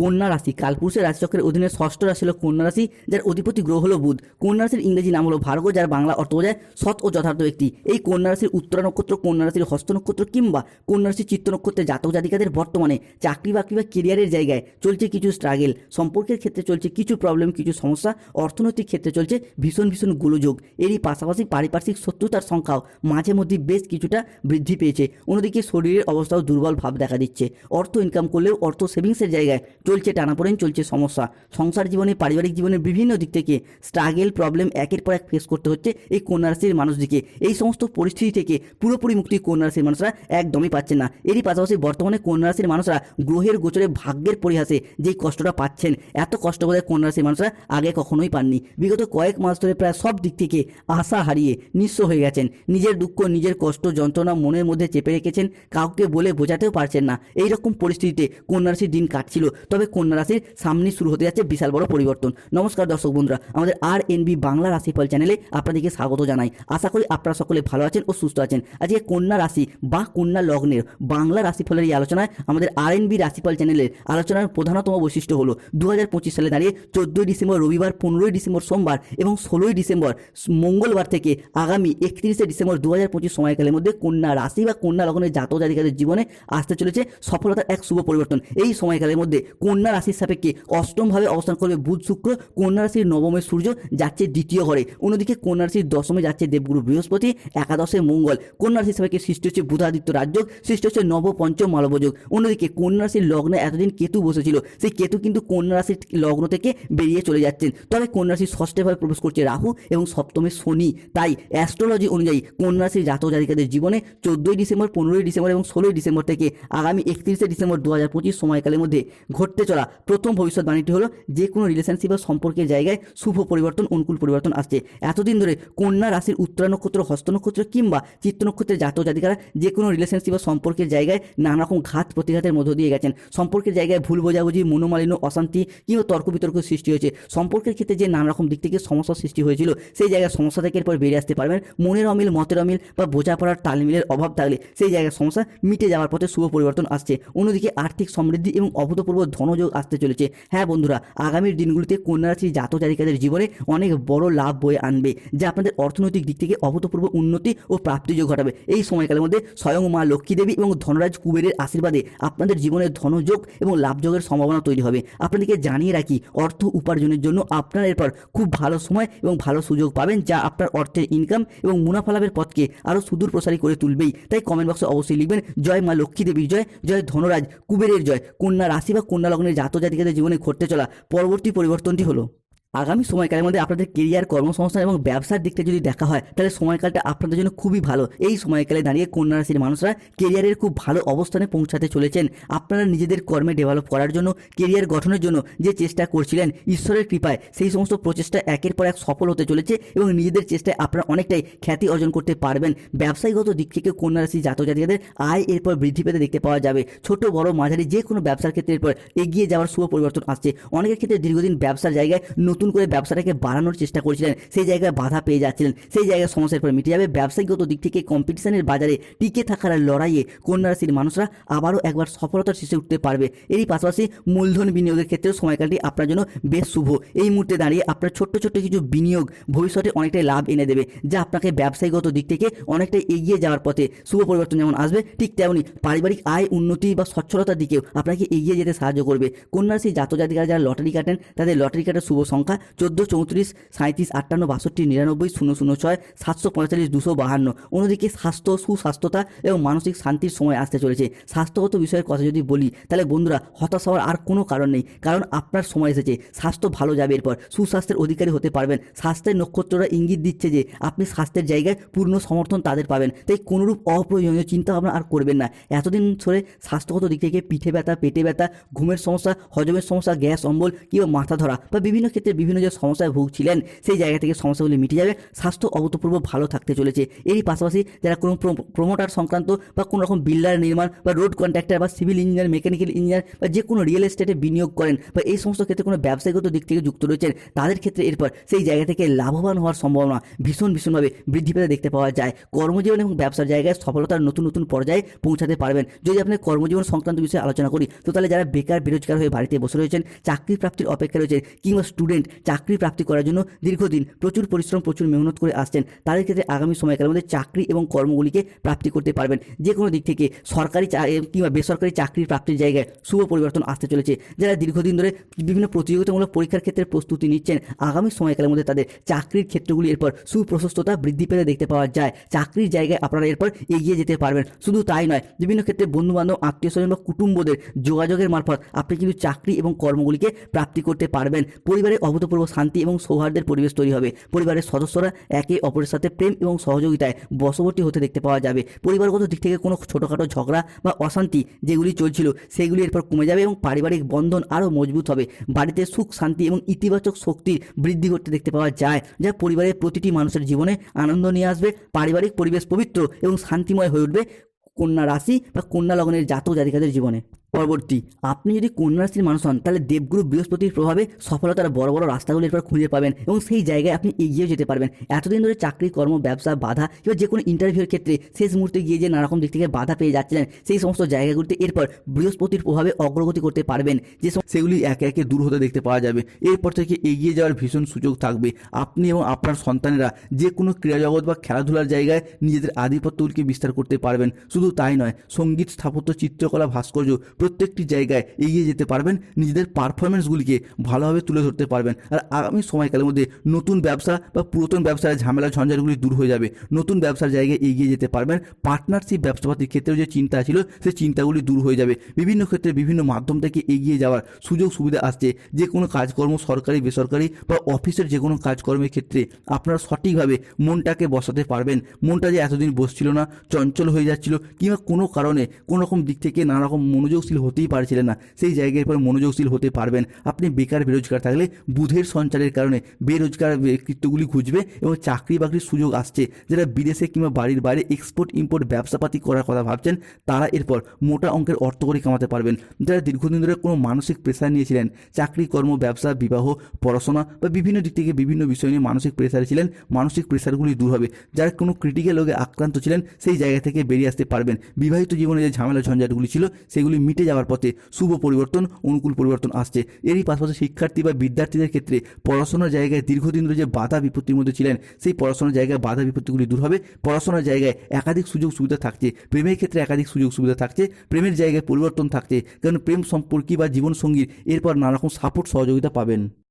কন্যা রাশি। কালপুরুষের রাশিচক্রের অধীনে ষষ্ঠ রাশি হলো কন্যা রাশি, যার অধিপতি গ্রহ হল বুধ। কন্যা রাশির ইংরেজি নাম হলো ভার্গ যার বাংলা অর্থ বোঝায় সৎ ও যথার্থ ব্যক্তি। এই কন্যা রাশির উত্তরা নক্ষত্র, কন্যা রাশির হস্ত নক্ষত্র কিংবা কন্যা রাশির চিত্ত নক্ষত্রের জাতক জাতিকাদের বর্তমানে চাকরি বাকরি বা কেরিয়ারের জায়গায় চলছে কিছু স্ট্রাগেল সম্পর্কের ক্ষেত্রে চলছে কিছু প্রবলেম কিছু সমস্যা। অর্থনৈতিক ক্ষেত্রে চলছে ভীষণ ভীষণ গোলযোগ। এরই পাশাপাশি পারিপার্শ্বিক শত্রুতার সংখ্যাও মাঝে মধ্যে বেশ কিছুটা বৃদ্ধি পেয়েছে। অন্যদিকে শরীরের অবস্থাও দুর্বল ভাব দেখা দিচ্ছে। অর্থ ইনকাম করলেও অর্থ সেভিংসের জায়গায় চলছে টানাপোড়েন, চলছে সমস্যা। সংসার জীবনে, পারিবারিক জীবনের বিভিন্ন দিক থেকে স্ট্রাগেল প্রবলেম একের পর এক ফেস করতে হচ্ছে এই কন্যা রাশির মানুষদিকে। এই সমস্ত পরিস্থিতি থেকে পুরোপুরি মুক্তি কন্যা রাশির মানুষরা একদমই পাচ্ছেন না। এরই পাশাপাশি বর্তমানে কন্যা রাশির মানুষরা গ্রহের গোচরে ভাগ্যের পরিহাসে যেই কষ্টটা পাচ্ছেন, এত কষ্ট বোধহয় কন্যা রাশির মানুষরা আগে কখনোই পাননি। বিগত কয়েক মাস ধরে প্রায় সব দিক থেকে আশা হারিয়ে নিঃস্ব হয়ে গেছেন। নিজের দুঃখ, নিজের কষ্ট, যন্ত্রণা মনের মধ্যে চেপে রেখেছেন, কাউকে বলে বোঝাতেও পারছেন না। এই রকম পরিস্থিতিতে কন্যা রাশির দিন কাটছিল। তবে কন্যা রাশির সামনে শুরু হতে যাচ্ছে বিশাল বড় পরিবর্তন। নমস্কার দর্শক বন্ধুরা, আমাদের আর এনবি বাংলা রাশিফল চ্যানেলে আপনাদেরকে স্বাগত জানাই। আশা করি আপনারা সকলে ভালো আছেন ও সুস্থ আছেন। আজকে কন্যা রাশি বা কন্যা লগ্নের বাংলা রাশিফলের এই আলোচনায় আমাদের আর এনবি রাশিফল চ্যানেলের আলোচনার প্রধানতম বৈশিষ্ট্য হলো দু হাজার পঁচিশ সালে দাঁড়িয়ে চোদ্দোই ডিসেম্বর রবিবার, পনেরোই ডিসেম্বর সোমবার এবং ষোলোই ডিসেম্বর মঙ্গলবার থেকে আগামী একত্রিশে ডিসেম্বর দু হাজার পঁচিশ সময়কালের মধ্যে কন্যা রাশি বা কন্যা লগ্নের জাতক জাতিকাদের জীবনে আসতে চলেছে সফলতার এক শুভ পরিবর্তন। এই সময়কালের মধ্যে কন্যা রাশির সাপেক্ষে অষ্টমভাবে অবস্থান করবে বুধ শুক্র। কন্যা রাশির নবমের সূর্য যাচ্ছে দ্বিতীয় ঘরে। অন্যদিকে কন্যা রাশির দশমে যাচ্ছে দেবগুরু বৃহস্পতি, একাদশে মঙ্গল। কন্যা রাশির সাপেক্ষে সৃষ্টি হচ্ছে বুধাদিত্য রাজ্য সৃষ্টি হচ্ছে নব পঞ্চম মালবযোগ অন্যদিকে কন্যা রাশির লগ্নে এতদিন কেতু বসেছিল, সেই কেতু কিন্তু কন্যা রাশির লগ্ন থেকে বেরিয়ে চলে যাচ্ছেন। তবে কন্যা রাশির ষষ্ঠভাবে প্রবেশ করছে রাহু এবং সপ্তমে শনি। তাই অ্যাস্ট্রোলজি অনুযায়ী কন্যা রাশির জাতক জাতিকাদের জীবনে চোদ্দোই ডিসেম্বর, পনেরোই ডিসেম্বর এবং ষোলোই ডিসেম্বর থেকে আগামী একত্রিশে ডিসেম্বর দু হাজার পঁচিশ সময়কালের মধ্যে ঘটতে চলা প্রথম ভবিষ্যৎবাণীটি হলো যে কোনো রিলেশনশিপ বা সম্পর্কের জায়গায় শুভ পরিবর্তন, অনুকূল পরিবর্তন আসছে। এতদিন ধরে কন্যা রাশির উত্তরা নক্ষত্র, হস্ত নক্ষত্র কিংবা চিত্ত নক্ষত্রের জাতক জাতিকারা যে কোনো রিলেশনশিপ বা সম্পর্কের জায়গায় নানা রকম ঘাত প্রতিঘাতের মধ্য দিয়ে গেছেন। সম্পর্কের জায়গায় ভুল বোঝাবুঝি, মনোমালিন্য, অশান্তি কিংবা তর্ক বিতর্ক সৃষ্টি হয়েছে। সম্পর্কের ক্ষেত্রে যে নানা রকম দিক থেকে সমস্যার সৃষ্টি হয়েছিল, সেই জায়গায় সমস্যা থেকে এরপর বেরিয়ে আসতে পারবেন। মনের অমিল, মতের অমিল বা বোঝাপড়ার তালমিলের অভাব থাকলে সেই জায়গায় সমস্যা মিটে যাওয়ার পথে শুভ পরিবর্তন আসছে। অন্যদিকে আর্থিক সমৃদ্ধি এবং অভূতপূর্ব ধনযোগ আসতে চলেছে। হ্যাঁ বন্ধুরা, আগামীর দিনগুলিতে কন্যা রাশির জাতক জাতিকাদের জীবনে অনেক বড় লাভ বয়ে আনবে, যা আপনাদের অর্থনৈতিক দিক থেকে অভূতপূর্ব উন্নতি ও প্রাপ্তিযোগ ঘটাবে। এই সময়কালের মধ্যে স্বয়ং মা লক্ষ্মী দেবী এবং ধনরাজ কুবেরের আশীর্বাদে আপনাদের জীবনে ধনযোগ এবং লাভযোগের সম্ভাবনা তৈরি হবে। আপনাদেরকে জানিয়ে রাখি, অর্থ উপার্জনের জন্য আপনার এরপর খুব ভালো সময় এবং ভালো সুযোগ পাবেন, যা আপনার অর্থের ইনকাম এবং মুনাফা লাভের পথকে আরও সুদূর প্রসারী করে তুলবেই। তাই কমেন্ট বক্সে অবশ্যই লিখবেন, জয় মা লক্ষ্মী দেবীর জয় জয় ধনরাজ কুবেরের জয়। কন্যা রাশি বা কন্যা লগ্নের জাতজাতিকাদের জীবনে ঘটতে চলা পরবর্তী পরিবর্তনটি হলো আগামী সময়কালের মধ্যে আপনাদের কেরিয়ার কর্মসংস্থান এবং ব্যবসার দিকটা যদি দেখা হয়, তাহলে সময়কালটা আপনাদের জন্য খুবই ভালো। এই সময়কালে দাঁড়িয়ে কন্যা রাশির মানুষরা কেরিয়ারের খুব ভালো অবস্থানে পৌঁছাতে চলেছেন। আপনারা নিজেদের কর্মে ডেভেলপ করার জন্য কেরিয়ার গঠনের জন্য যে চেষ্টা করছিলেন, ঈশ্বরের কৃপায় সেই সমস্ত প্রচেষ্টা একের পর এক সফল হতে চলেছে এবং নিজেদের চেষ্টায় আপনারা অনেকটাই খ্যাতি অর্জন করতে পারবেন। ব্যবসায়ীগত দিক থেকে কন্যা রাশি জাতক জাতিকাদের আয় এরপর বৃদ্ধি পেতে দেখতে পাওয়া যাবে। ছোট, বড়, মাঝারি যে কোনো ব্যবসার ক্ষেত্রে এরপর এগিয়ে যাওয়ার শুভ পরিবর্তন আসছে। অনেকের ক্ষেত্রে দীর্ঘদিন ব্যবসার জায়গায় নতুন করে ব্যবসাটাকে বাড়ানোর চেষ্টা করছিলেন, সেই জায়গায় বাধা পেয়ে যাচ্ছিলেন, সেই জায়গায় সমস্যার পর মিটে যাবে ব্যবসায়িকগত দিক থেকে কম্পিটিশনের বাজারে টিকে থাকার লড়াইয়ে কন্যা রাশির মানুষরা আবারও একবার সফলতার শীর্ষে উঠতে পারবে। এরই পাশাপাশি মূলধন বিনিয়োগের ক্ষেত্রেও সময়কালটি আপনার জন্য বেশ শুভ। এই মুহূর্তে দাঁড়িয়ে আপনার ছোট্ট ছোট্ট কিছু বিনিয়োগ ভবিষ্যতে অনেকটাই লাভ এনে দেবে, যা আপনাকে ব্যবসায়িকগত দিক থেকে অনেকটাই এগিয়ে যাওয়ার পথে শুভ পরিবর্তন যেমন আসবে, ঠিক তেমনি পারিবারিক আয় উন্নতি বা স্বচ্ছলতার দিকেও আপনাকে এগিয়ে যেতে সাহায্য করবে। কন্যা রাশি জাতক যারা লটারি কাটেন, তাদের লটারি কাটার শুভ সংখ্যা চোদ্দ, চৌত্রিশ সাঁত্রিশ আটান্ন, বাষট্টি, নিরানব্বই, শূন্য শূন্য ছয়, সাতশো পঁয়তাল্লিশ, দুশো বাহান্ন। অন্যদিকে স্বাস্থ্য, সুস্বাস্থ্যতা এবং মানসিক শান্তির সময় আসতে চলেছে। স্বাস্থ্যগত বিষয়ের কথা যদি বলি, তাহলে বন্ধুরা, হতাশ হওয়ার আর কোনো কারণ নেই, কারণ আপনার সময় এসেছে। স্বাস্থ্য ভালো যাবে এরপর। সুস্বাস্থ্যের অধিকারী হতে পারবেন। স্বাস্থ্যের নক্ষত্ররা ইঙ্গিত দিচ্ছে যে, আপনি স্বাস্থ্যের জায়গায় পূর্ণ সমর্থন তাদের পাবেন। তাই কোনোরূপ অপ্রয়োজনীয় চিন্তা ভাবনা আর করবেন না। এতদিন ধরে স্বাস্থ্যগত দিক থেকে পিঠে ব্যথা, পেটে ব্যথা, ঘুমের সমস্যা, হজমের সমস্যা, গ্যাস, অম্বল কিংবা মাথা ধরা বা বিভিন্ন ক্ষেত্রে বিভিন্ন যে সমস্যায় ভুগছিলেন, সেই জায়গা থেকে সমস্যাগুলি মিটে যাবে। স্বাস্থ্য অভূতপূর্ব ভালো থাকতে চলেছে। এরই পাশাপাশি যারা কোনো প্রমোটার সংক্রান্ত বা কোনো রকম বিল্ডার নির্মাণ বা রোড কন্ট্রাক্টর বা সিভিল ইঞ্জিনিয়ার মেকানিক্যাল ইঞ্জিনিয়ার বা যে কোনো রিয়েল এস্টেটে বিনিয়োগ করেন বা এই সমস্ত ক্ষেত্রে কোনো ব্যবসায়িকত দিক থেকে যুক্ত রয়েছেন, তাদের ক্ষেত্রে এরপর সেই জায়গা থেকে লাভবান হওয়ার সম্ভাবনা ভীষণ ভীষণভাবে বৃদ্ধি পেতে দেখতে পাওয়া যায়। কর্মজীবন এবং ব্যবসার জায়গায় সফলতার নতুন নতুন পর্যায়ে পৌঁছাতে পারবেন। যদি আপনি কর্মজীবন সংক্রান্ত বিষয়ে আলোচনা করি, তো তাহলে যারা বেকার, বেরোজগার হয়ে বাড়িতে বসে রয়েছেন চাকরি প্রাপ্তির অপেক্ষা রয়েছেন কিংবা স্টুডেন্ট চাকরি প্রাপ্তি করার জন্য দীর্ঘদিন প্রচুর পরিশ্রম, প্রচুর মেহনত করে আসছেন। তাদের ক্ষেত্রে আগামী সময়কালের মধ্যে চাকরি এবং কর্মগুলিকে প্রাপ্তি করতে পারবেন। যে কোনো দিক থেকে সরকারি কিংবা বেসরকারি চাকরির প্রাপ্তির জায়গায় শুভ পরিবর্তন আসতে চলেছে। যারা দীর্ঘদিন ধরে বিভিন্ন প্রতিযোগিতামূলক পরীক্ষার ক্ষেত্রে প্রস্তুতি নিচ্ছেন, আগামী সময়কালের মধ্যে তাদের চাকরির ক্ষেত্রগুলি এরপর সুপ্রশস্ততা বৃদ্ধি পেতে দেখতে পাওয়া যায়। চাকরির জায়গায় আপনারা এরপর এগিয়ে যেতে পারবেন। শুধু তাই নয়, বিভিন্ন ক্ষেত্রে বন্ধুবান্ধব, আত্মীয় স্বজন বা কুটুম্বদের যোগাযোগের মারফত আপনি কিন্তু চাকরি এবং কর্মগুলিকে প্রাপ্তি করতে পারবেন। পরিবারে অভূতপূর্ব শান্তি এবং সৌহার্দ্যের পরিবেশ তৈরি হবে। পরিবারের সদস্যরা একে অপরের সাথে প্রেম এবং সহযোগিতায় বশবর্তী হতে দেখতে পাওয়া যাবে। পরিবারগত দিক থেকে কোনো ছোটোখাটো ঝগড়া বা অশান্তি যেগুলি চলছিল, সেগুলি এরপর কমে যাবে এবং পারিবারিক বন্ধন আরও মজবুত হবে। বাড়িতে সুখ, শান্তি এবং ইতিবাচক শক্তির বৃদ্ধি করতে দেখতে পাওয়া যায়, যা পরিবারের প্রতিটি মানুষের জীবনে আনন্দ নিয়ে আসবে, পারিবারিক পরিবেশ পবিত্র এবং শান্তিময় হয়ে উঠবে কন্যা রাশি বা কন্যা লগ্নের জাতক জাতিকাদের জীবনে। পরবর্তী, আপনি যদি কন্যা রাশির মানুষ হন, তাহলে দেবগুরু বৃহস্পতির প্রভাবে সফলতার বড় বড় রাস্তাগুলো এরপর খুঁজে পাবেন এবং সেই জায়গায় আপনি এগিয়ে যেতে পারবেন। এতদিন ধরে চাকরি, কর্ম, ব্যবসা, বাধা কিংবা যে কোনো ইন্টারভিউর ক্ষেত্রে শেষ মুহূর্তে গিয়ে যে নানারকম দিক থেকে বাধা পেয়ে যাচ্ছিলেন, সেই সমস্ত জায়গাগুলিতে এরপর বৃহস্পতির প্রভাবে অগ্রগতি করতে পারবেন। যে সেগুলি একে একে দূর হতে দেখতে পাওয়া যাবে। এরপর থেকে এগিয়ে যাওয়ার ভীষণ সুযোগ থাকবে। আপনি এবং আপনার সন্তানেরা যে কোনো ক্রীড়া জগৎ বা খেলাধুলার জায়গায় নিজেদের আধিপত্যগুলিকে বিস্তার করতে পারবেন। শুধু তাই নয়, সংগীত, স্থাপত্য, চিত্রকলা, ভাস্কর্য প্রত্যেকটি জায়গায় এগিয়ে যেতে পারবেন, নিজেদের পারফরমেন্সগুলিকে ভালোভাবে তুলে ধরতে পারবেন। আর আগামী সময়কালের মধ্যে নতুন ব্যবসা বা পুরাতন ব্যবসার ঝামেলা ঝঞ্ঝাটগুলি দূর হয়ে যাবে। নতুন ব্যবসার জায়গায় এগিয়ে যেতে পারবেন। পার্টনারশিপ ব্যবসাপাতির ক্ষেত্রেও যে চিন্তা ছিল, সেই চিন্তাগুলি দূর হয়ে যাবে। বিভিন্ন ক্ষেত্রে বিভিন্ন মাধ্যম থেকে এগিয়ে যাওয়ার সুযোগ সুবিধা আসছে। যে কোনো কাজকর্ম সরকারি, বেসরকারি বা অফিসের যে কোনো কাজকর্মের ক্ষেত্রে আপনারা সঠিকভাবে মনটাকে বসাতে পারবেন। মনটা যে এতদিন বসছিল না, চঞ্চল হয়ে যাচ্ছিল কিংবা কোনো কারণে কোনো রকম দিক থেকে নানা রকম মনোযোগশীল হতেই পারছিলেন না। সেই জায়গায় পর মনোযোগশীল হতে পারবেন। আপনি বেকার, বেরোজগার থাকলে বুধের সঞ্চারের কারণে বেরোজগার ব্যক্তিত্বগুলি খুঁজবে এবং চাকরি বাকরির সুযোগ আসছে। যারা বিদেশে কিংবা বাড়ির বাইরে এক্সপোর্ট ইম্পোর্ট ব্যবসাপাতি করার কথা ভাবছেন, তারা এরপর মোটা অঙ্কের অর্থ করে কামাতে পারবেন। যারা দীর্ঘদিন ধরে কোনো মানসিক প্রেশার নিয়েছিলেন, চাকরি, কর্ম, ব্যবসা, বিবাহ, পড়াশোনা বা বিভিন্ন দিক থেকে বিভিন্ন বিষয় নিয়ে মানসিক প্রেশারে ছিলেন, মানসিক প্রেশারগুলি দূর হবে। যারা কোনো ক্রিটিক্যাল রোগে আক্রান্ত ছিলেন, সেই জায়গা থেকে বেরিয়ে আসতে পারবেন। বিবাহিত জীবনে যে ঝামেলা ঝঞ্ঝাটগুলি ছিল, সেগুলি মিটে যাওয়ার পথে শুভ পরিবর্তন, অনুকূল পরিবর্তন আসছে। এরই পাশাপাশি শিক্ষার্থী বা বিদ্যার্থীদের ক্ষেত্রে পড়াশোনার জায়গায় দীর্ঘদিন ধরে যে বাধা বিপত্তির মধ্যে ছিলেন, সেই পড়াশোনার জায়গায় বাধা বিপত্তিগুলি দূর হবে। পড়াশোনার জায়গায় একাধিক সুযোগ সুবিধা থাকছে। প্রেমের ক্ষেত্রে একাধিক সুযোগ সুবিধা থাকছে। প্রেমের জায়গায় পরিবর্তন থাকছে। কারণ প্রেম সম্পর্কী বা জীবনসঙ্গীর এরপর নানা রকম সাপোর্ট সহযোগিতা পাবেন।